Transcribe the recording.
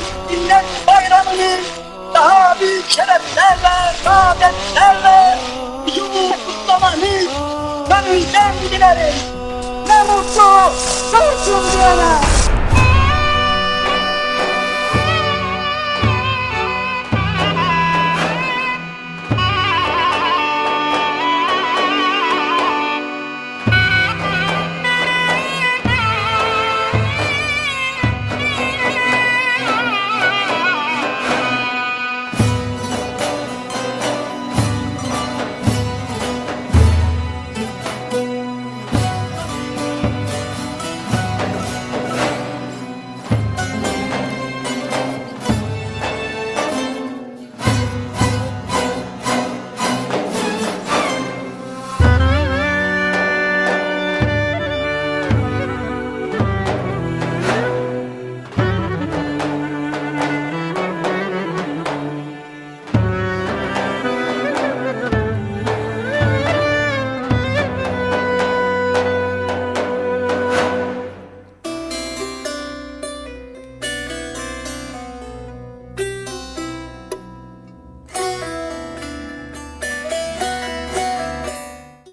büyük millet bayramını daha büyük şereflerle, saadetlerle huzurla kutlamanı gönülden dilerim. Ne mutlu, ne mutlu diyene.